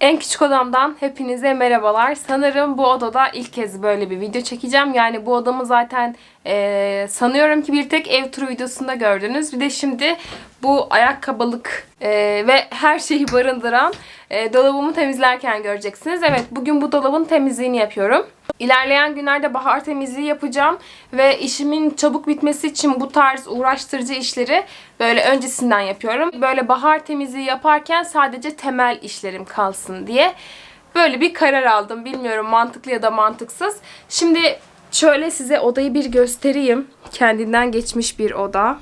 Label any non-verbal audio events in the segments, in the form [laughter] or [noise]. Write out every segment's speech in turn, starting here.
En küçük odamdan hepinize merhabalar. Sanırım bu odada ilk kez böyle bir video çekeceğim. Yani bu odamı zaten eee, sanıyorum ki bir tek ev turu videosunda gördünüz. Bir de şimdi bu ayakkabılık eee, ve her şeyi barındıran eee, dolabımı temizlerken göreceksiniz. Evet bugün bu dolabın temizliğini yapıyorum. İlerleyen günlerde bahar temizliği yapacağım ve işimin çabuk bitmesi için bu tarz uğraştırıcı işleri böyle öncesinden yapıyorum. Böyle bahar temizliği yaparken sadece temel işlerim kalsın diye böyle bir karar aldım. Bilmiyorum mantıklı ya da mantıksız. Şimdi şöyle size odayı bir göstereyim. Kendinden geçmiş bir oda.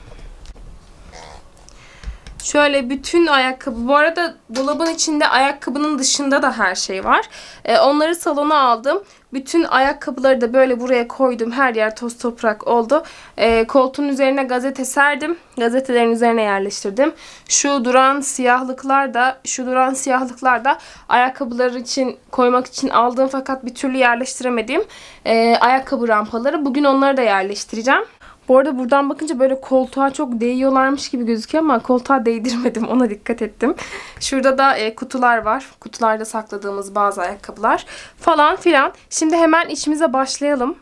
Şöyle bütün ayakkabı. Bu arada dolabın içinde ayakkabının dışında da her şey var. Ee, onları salona aldım. Bütün ayakkabıları da böyle buraya koydum. Her yer toz toprak oldu. Ee, koltuğun üzerine gazete serdim. Gazetelerin üzerine yerleştirdim. Şu duran siyahlıklar da şu duran siyahlıklar da ayakkabılar için koymak için aldığım fakat bir türlü yerleştiremediğim ee, ayakkabı rampaları. Bugün onları da yerleştireceğim. Bu arada buradan bakınca böyle koltuğa çok değiyorlarmış gibi gözüküyor ama koltuğa değdirmedim. Ona dikkat ettim. Şurada da e, kutular var. Kutularda sakladığımız bazı ayakkabılar falan filan. Şimdi hemen işimize başlayalım.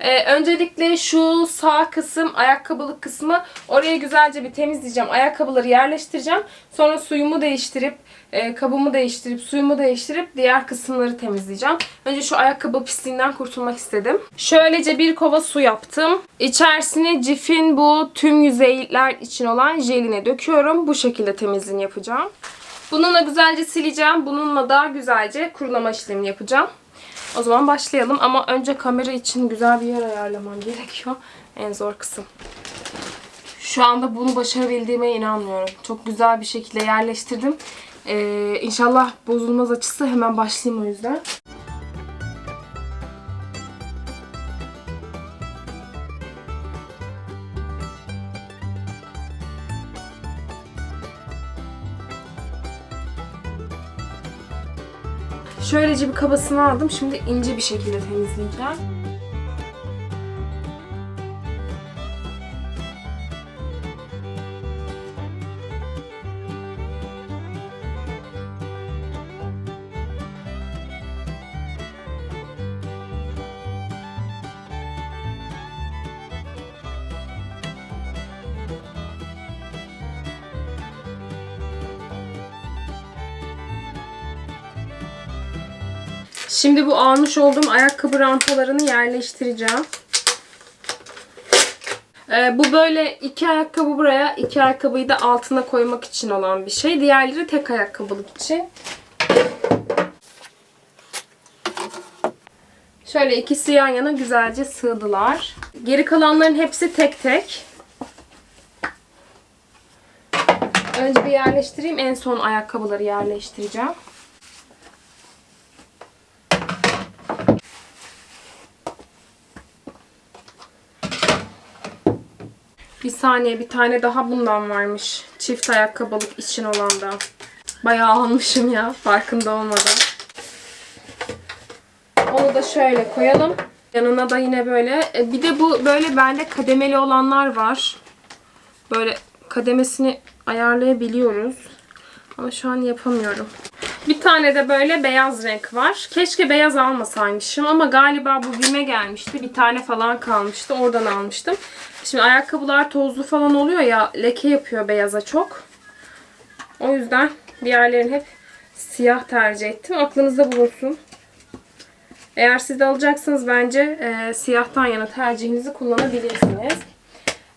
Ee, öncelikle şu sağ kısım, ayakkabılık kısmı oraya güzelce bir temizleyeceğim. Ayakkabıları yerleştireceğim. Sonra suyumu değiştirip, e, kabımı değiştirip, suyumu değiştirip diğer kısımları temizleyeceğim. Önce şu ayakkabı pisliğinden kurtulmak istedim. Şöylece bir kova su yaptım. İçerisine Cif'in bu tüm yüzeyler için olan jelini döküyorum. Bu şekilde temizliğini yapacağım. Bununla güzelce sileceğim. Bununla da güzelce kurulama işlemini yapacağım. O zaman başlayalım ama önce kamera için güzel bir yer ayarlamam gerekiyor. En zor kısım. Şu anda bunu başarabildiğime inanmıyorum. Çok güzel bir şekilde yerleştirdim. Ee, inşallah bozulmaz açısı hemen başlayayım o yüzden. Şöylece bir kabasını aldım. Şimdi ince bir şekilde temizleyeceğim. Şimdi bu almış olduğum ayakkabı rampalarını yerleştireceğim. Ee, bu böyle iki ayakkabı buraya, iki ayakkabıyı da altına koymak için olan bir şey. Diğerleri tek ayakkabılık için. Şöyle ikisi yan yana güzelce sığdılar. Geri kalanların hepsi tek tek. Önce bir yerleştireyim. En son ayakkabıları yerleştireceğim. Bir saniye bir tane daha bundan varmış. Çift ayakkabılık için olan da. Bayağı almışım ya farkında olmadan. Onu da şöyle koyalım. Yanına da yine böyle. e, Bir de bu böyle bende kademeli olanlar var. Böyle kademesini ayarlayabiliyoruz. Ama şu an yapamıyorum. Bir tane de böyle beyaz renk var. Keşke beyaz almasaymışım ama galiba bu bime gelmişti. Bir tane falan kalmıştı. Oradan almıştım. Şimdi ayakkabılar tozlu falan oluyor ya leke yapıyor beyaza çok. O yüzden diğerlerini hep siyah tercih ettim. Aklınızda bulunsun. Eğer siz de alacaksanız bence e, siyahtan yana tercihinizi kullanabilirsiniz.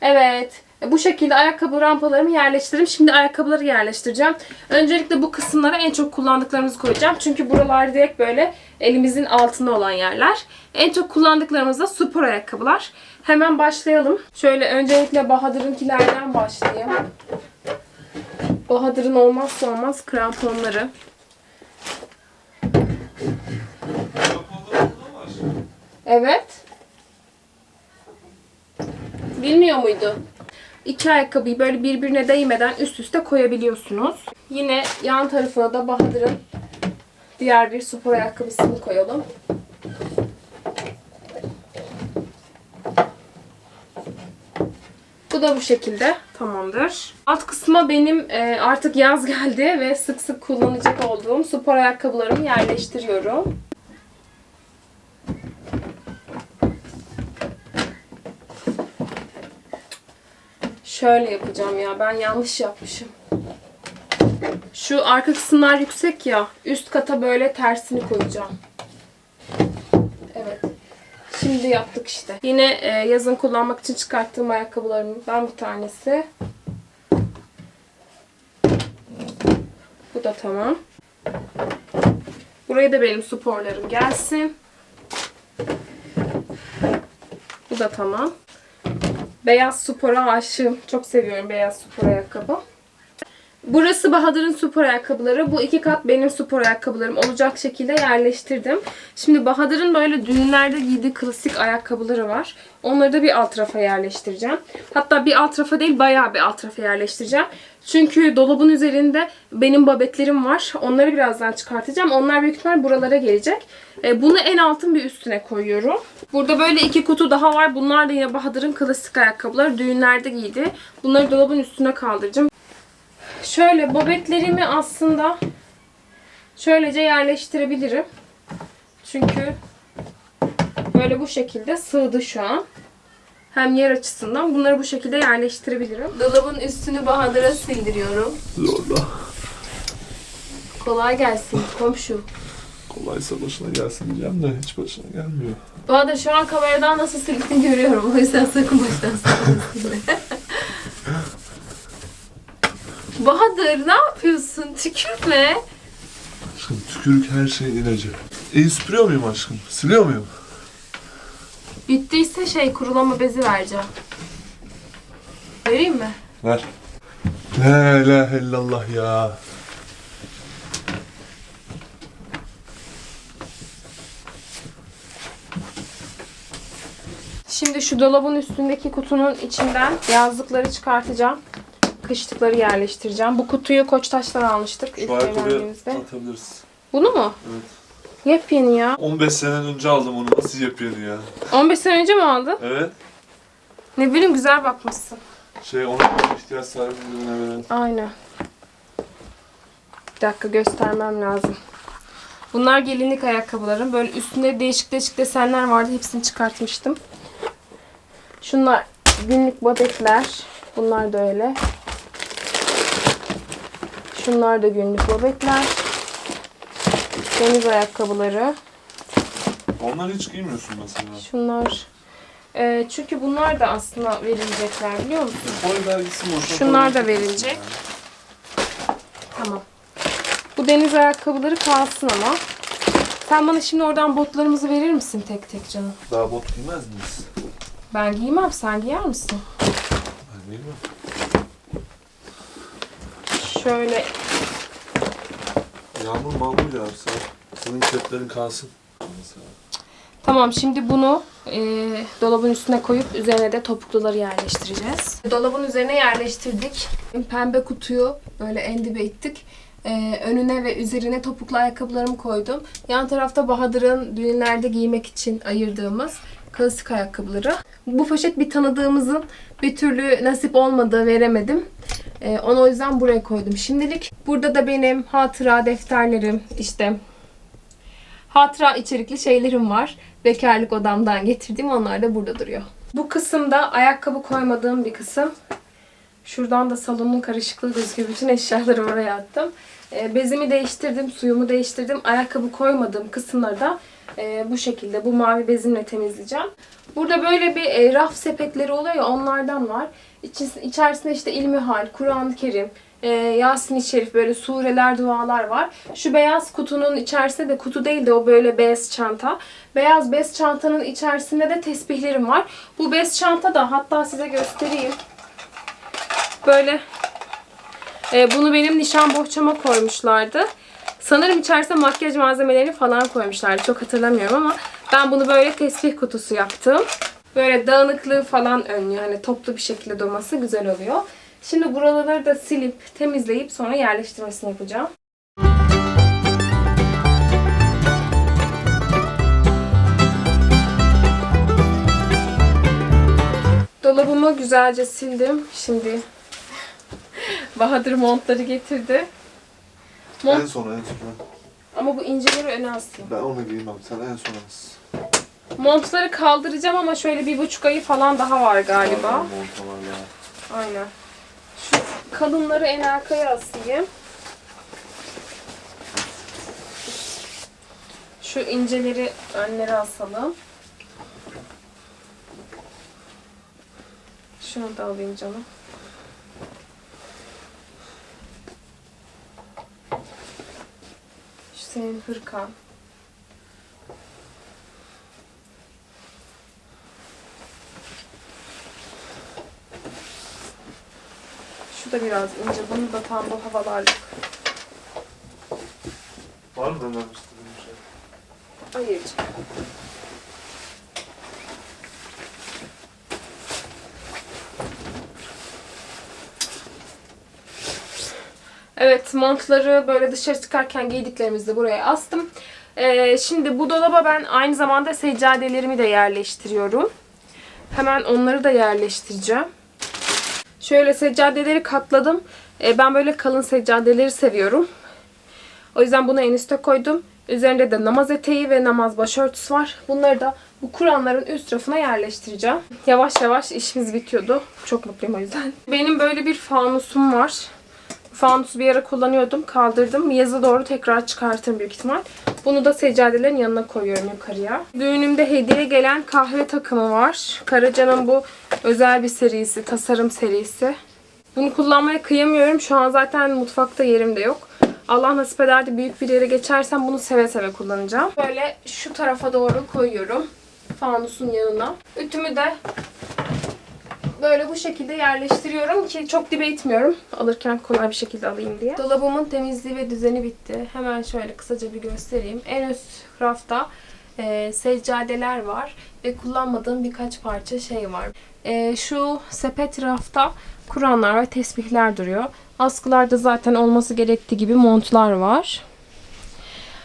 Evet. E, Bu şekilde ayakkabı rampalarımı yerleştirdim. Şimdi ayakkabıları yerleştireceğim. Öncelikle bu kısımlara en çok kullandıklarımızı koyacağım. Çünkü buralar direkt böyle elimizin altında olan yerler. En çok kullandıklarımız da spor ayakkabılar. Hemen başlayalım. Şöyle öncelikle Bahadır'ınkilerden başlayayım. Bahadır'ın olmazsa olmaz kramponları. Evet. Bilmiyor muydu? İki ayakkabıyı böyle birbirine değmeden üst üste koyabiliyorsunuz. Yine yan tarafına da Bahadır'ın diğer bir spor ayakkabısını koyalım. Bu da bu şekilde tamamdır. Alt kısma benim e, artık yaz geldi ve sık sık kullanacak olduğum spor ayakkabılarımı yerleştiriyorum. Şöyle yapacağım ya. Ben yanlış yapmışım. Şu arka kısımlar yüksek ya. Üst kata böyle tersini koyacağım. Evet. Şimdi yaptık işte. Yine e, yazın kullanmak için çıkarttığım ayakkabılarımdan bir tanesi. Bu da tamam. Buraya da benim sporlarım gelsin. Bu da tamam. Beyaz spora aşığım. Çok seviyorum beyaz spor ayakkabı. Burası Bahadır'ın spor ayakkabıları. Bu iki kat benim spor ayakkabılarım olacak şekilde yerleştirdim. Şimdi Bahadır'ın böyle düğünlerde giydiği klasik ayakkabıları var. Onları da bir alt rafa yerleştireceğim. Hatta bir alt rafa değil bayağı bir alt rafa yerleştireceğim. Çünkü dolabın üzerinde benim babetlerim var. Onları birazdan çıkartacağım. Onlar büyük ihtimal buralara gelecek. E, Bunu en altın bir üstüne koyuyorum. Burada böyle iki kutu daha var. Bunlar da yine Bahadır'ın klasik ayakkabıları. Düğünlerde giydi. Bunları dolabın üstüne kaldıracağım. Şöyle babetlerimi aslında şöylece yerleştirebilirim. Çünkü böyle bu şekilde sığdı şu an. Hem yer açısından bunları bu şekilde yerleştirebilirim. Dolabın üstünü Bahadır'a sildiriyorum. Zorla. Kolay gelsin komşu. Kolaysa başına gelsin diyeceğim de hiç başına gelmiyor. Bahadır şu an kameradan nasıl sildiğini görüyorum. O yüzden sakın baştan silme. [laughs] Bahadır ne yapıyorsun? Tükürme. Aşkım tükürük her şeyin ilacı. İyi süpürüyor muyum aşkım? Siliyor muyum? Bittiyse şey kurulama bezi vereceğim. Vereyim mi? Ver. La ilahe illallah ya. Şimdi şu dolabın üstündeki kutunun içinden yazlıkları çıkartacağım. Kışlıkları yerleştireceğim. Bu kutuyu Koçtaş'tan almıştık ilk Şu evlendiğimizde. atabiliriz. Bunu mu? Evet. Yepyeni ya. 15 sene önce aldım onu. Nasıl yapıyordu ya? 15 sene önce mi aldın? Evet. Ne bileyim güzel bakmışsın. Şey ona ihtiyaç sahibi birine veren. Aynen. Bir dakika göstermem lazım. Bunlar gelinlik ayakkabılarım. Böyle üstünde değişik değişik desenler vardı. Hepsini çıkartmıştım. Şunlar günlük babetler. Bunlar da öyle. Şunlar da günlük babetler. Deniz ayakkabıları. Onları hiç giymiyorsun mesela. Şunlar. Ee, çünkü bunlar da aslında verilecekler biliyor musun? Boy vergisi boşuna Şunlar da verilecek. Tamam. Bu deniz ayakkabıları kalsın ama. Sen bana şimdi oradan botlarımızı verir misin tek tek canım? Daha bot giymez miyiz? Ben giymem. Sen giyer misin? Ben giymem. Şöyle Yağmur mağmur yağarsa senin keplerin kalsın. Tamam şimdi bunu e, dolabın üstüne koyup üzerine de topukluları yerleştireceğiz. Dolabın üzerine yerleştirdik. Pembe kutuyu böyle en dibe ittik. E, önüne ve üzerine topuklu ayakkabılarımı koydum. Yan tarafta Bahadır'ın düğünlerde giymek için ayırdığımız klasik ayakkabıları. Bu poşet bir tanıdığımızın bir türlü nasip olmadığı veremedim. E, onu o yüzden buraya koydum şimdilik. Burada da benim hatıra defterlerim işte hatıra içerikli şeylerim var. Bekarlık odamdan getirdiğim onlar da burada duruyor. Bu kısımda ayakkabı koymadığım bir kısım. Şuradan da salonun karışıklığı gözüküyor. Bütün eşyaları oraya attım. E, bezimi değiştirdim, suyumu değiştirdim. Ayakkabı koymadığım kısımları da e, bu şekilde bu mavi bezimle temizleyeceğim. Burada böyle bir e, raf sepetleri oluyor ya onlardan var. İçis- İçerisinde işte İlmihal, Kur'an-ı Kerim, e, Yasin-i Şerif böyle sureler, dualar var. Şu beyaz kutunun içerisinde de kutu değil de o böyle bez çanta. Beyaz bez çantanın içerisinde de tesbihlerim var. Bu bez çanta da hatta size göstereyim. Böyle e, bunu benim nişan bohçama koymuşlardı. Sanırım içerisine makyaj malzemelerini falan koymuşlardı. Çok hatırlamıyorum ama ben bunu böyle tesbih kutusu yaptım. Böyle dağınıklığı falan önlüyor. Hani toplu bir şekilde durması güzel oluyor. Şimdi buraları da silip temizleyip sonra yerleştirmesini yapacağım. Dolabımı güzelce sildim. Şimdi [laughs] Bahadır montları getirdi. En Mont son en son. ama bu inceleri öne asayım. Ben onu giymem. Sen en son as. Montları kaldıracağım ama şöyle bir buçuk ayı falan daha var galiba. Pardon, montalar ya. Aynen. Şu kalınları en arkaya asayım. Şu inceleri önlere asalım. Şunu da alayım canım. Senin hırkan. Şu da biraz ince. Bunu da tam bu havalarlık. Var mı demem istediğin bir şey? Hayır. Evet montları böyle dışarı çıkarken giydiklerimizi buraya astım. Ee, şimdi bu dolaba ben aynı zamanda seccadelerimi de yerleştiriyorum. Hemen onları da yerleştireceğim. Şöyle seccadeleri katladım. Ee, ben böyle kalın seccadeleri seviyorum. O yüzden bunu en üste koydum. Üzerinde de namaz eteği ve namaz başörtüsü var. Bunları da bu Kur'anların üst rafına yerleştireceğim. Yavaş yavaş işimiz bitiyordu. Çok mutluyum o yüzden. Benim böyle bir fanusum var. Fanusu bir ara kullanıyordum. Kaldırdım. Yaza doğru tekrar çıkartırım büyük ihtimal. Bunu da seccadelerin yanına koyuyorum yukarıya. Düğünümde hediye gelen kahve takımı var. Karaca'nın bu özel bir serisi. Tasarım serisi. Bunu kullanmaya kıyamıyorum. Şu an zaten mutfakta yerim de yok. Allah nasip eder de büyük bir yere geçersem bunu seve seve kullanacağım. Böyle şu tarafa doğru koyuyorum. Fanusun yanına. Ütümü de böyle bu şekilde yerleştiriyorum ki çok dibe itmiyorum. Alırken kolay bir şekilde alayım diye. Dolabımın temizliği ve düzeni bitti. Hemen şöyle kısaca bir göstereyim. En üst rafta e, seccadeler var ve kullanmadığım birkaç parça şey var. E, şu sepet rafta Kur'anlar ve tesbihler duruyor. Askılarda zaten olması gerektiği gibi montlar var.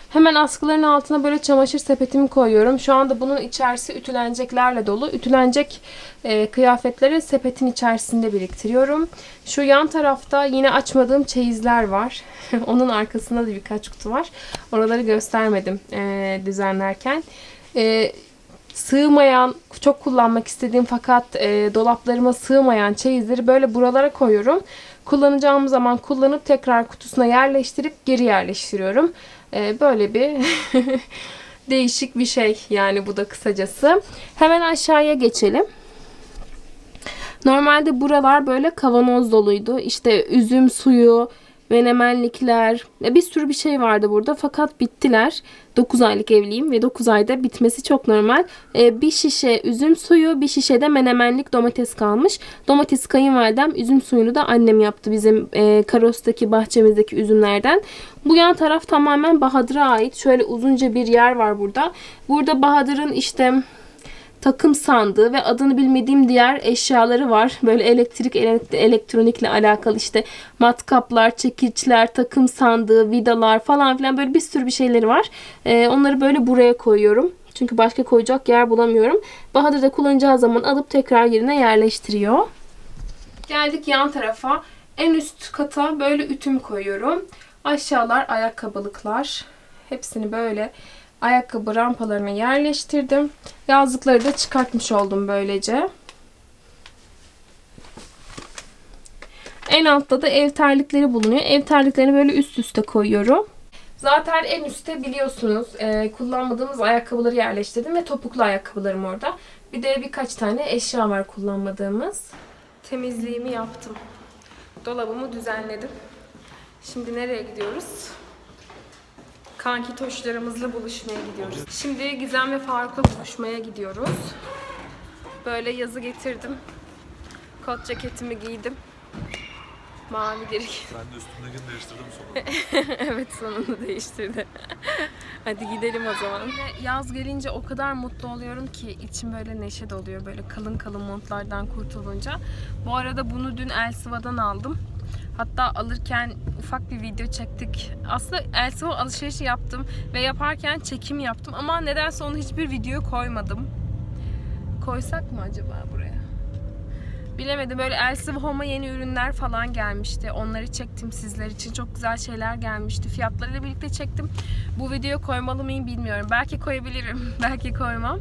Hemen askıların altına böyle çamaşır sepetimi koyuyorum. Şu anda bunun içerisi ütüleneceklerle dolu. Ütülenecek e, kıyafetleri sepetin içerisinde biriktiriyorum. Şu yan tarafta yine açmadığım çeyizler var. [laughs] Onun arkasında da birkaç kutu var. Oraları göstermedim e, düzenlerken. E, sığmayan, çok kullanmak istediğim fakat e, dolaplarıma sığmayan çeyizleri böyle buralara koyuyorum. Kullanacağım zaman kullanıp tekrar kutusuna yerleştirip geri yerleştiriyorum. E, böyle bir [laughs] değişik bir şey yani bu da kısacası. Hemen aşağıya geçelim. Normalde buralar böyle kavanoz doluydu. İşte üzüm suyu, menemenlikler, ya bir sürü bir şey vardı burada fakat bittiler. 9 aylık evliyim ve 9 ayda bitmesi çok normal. Ee, bir şişe üzüm suyu, bir şişe de menemenlik domates kalmış. Domates kayınvalidem, üzüm suyunu da annem yaptı bizim e, karostaki bahçemizdeki üzümlerden. Bu yan taraf tamamen Bahadır'a ait. Şöyle uzunca bir yer var burada. Burada Bahadır'ın işte takım sandığı ve adını bilmediğim diğer eşyaları var. Böyle elektrik, ele- elektronikle alakalı işte matkaplar, çekiçler, takım sandığı, vidalar falan filan böyle bir sürü bir şeyleri var. Ee, onları böyle buraya koyuyorum. Çünkü başka koyacak yer bulamıyorum. Bahadır da kullanacağı zaman alıp tekrar yerine yerleştiriyor. Geldik yan tarafa. En üst kata böyle ütüm koyuyorum. Aşağılar ayakkabılıklar. Hepsini böyle ayakkabı rampalarına yerleştirdim. Yazlıkları da çıkartmış oldum böylece. En altta da ev terlikleri bulunuyor. Ev terliklerini böyle üst üste koyuyorum. Zaten en üstte biliyorsunuz e, kullanmadığımız ayakkabıları yerleştirdim ve topuklu ayakkabılarım orada. Bir de birkaç tane eşya var kullanmadığımız. Temizliğimi yaptım. Dolabımı düzenledim. Şimdi nereye gidiyoruz? Kanki toşlarımızla buluşmaya gidiyoruz. Şimdi Gizem ve Faruk'la buluşmaya gidiyoruz. Böyle yazı getirdim. Kot ceketimi giydim. Mavileri Ben de üstümdekini değiştirdim sonra. [laughs] evet sonunda değiştirdi. [laughs] Hadi gidelim o zaman. Yaz gelince o kadar mutlu oluyorum ki içim böyle neşe doluyor. Böyle kalın kalın montlardan kurtulunca. Bu arada bunu dün Elsiva'dan aldım. Hatta alırken ufak bir video çektik. Aslında Elsiva alışverişi yaptım ve yaparken çekim yaptım ama nedense onu hiçbir video koymadım. Koysak mı acaba buraya? Bilemedim böyle Elsev Home'a yeni ürünler falan gelmişti. Onları çektim sizler için. Çok güzel şeyler gelmişti. Fiyatlarıyla birlikte çektim. Bu videoyu koymalı mıyım bilmiyorum. Belki koyabilirim. [laughs] Belki koymam.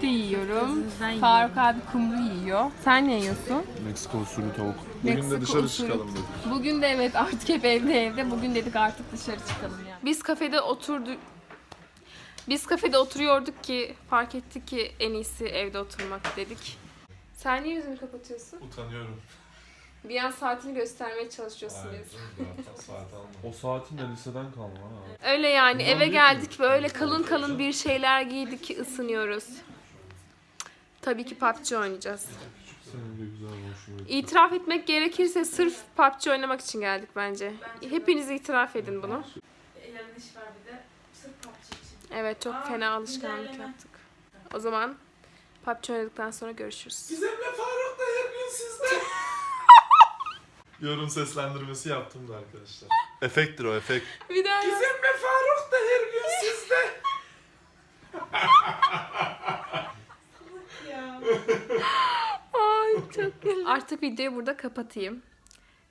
Köfte yiyorum. Faruk abi kumru yiyor. Sen ne yiyorsun? Meksika usulü tavuk. Bugün Meksika de dışarı usulü. çıkalım dedik. Bugün de evet artık hep evde evde. Bugün dedik artık dışarı çıkalım yani. Biz kafede oturduk. Biz kafede oturuyorduk ki fark ettik ki en iyisi evde oturmak dedik. Sen niye yüzünü kapatıyorsun? Utanıyorum. Bir an saatini göstermeye çalışıyorsun biz. O saatin de liseden kalma ha. Öyle yani Bundan eve geldik böyle kalın kalın bir şeyler giydik ki ısınıyoruz. Tabii ki PUBG oynayacağız. Senin de güzel hoşuma gitti. İtiraf etmek gerekirse sırf PUBG oynamak için geldik bence. Hepiniz itiraf edin bunu. yarın iş var bir de sırf PUBG için. Evet çok fena alışkanlık yaptık. O zaman PUBG oynadıktan sonra görüşürüz. Gizem'le Faruk da gün sizde. [laughs] Yorum seslendirmesi yaptım da arkadaşlar. [laughs] Efekttir o efekt. Bir daha yap. Gizem'le Faruk da her gün sizde. Ay çok güzel. Artık videoyu burada kapatayım.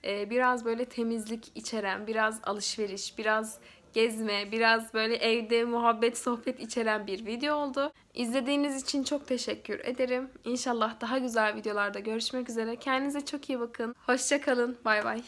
Ee, biraz böyle temizlik içeren, biraz alışveriş, biraz gezme, biraz böyle evde muhabbet, sohbet içeren bir video oldu. İzlediğiniz için çok teşekkür ederim. İnşallah daha güzel videolarda görüşmek üzere. Kendinize çok iyi bakın. Hoşça kalın. Bay bay.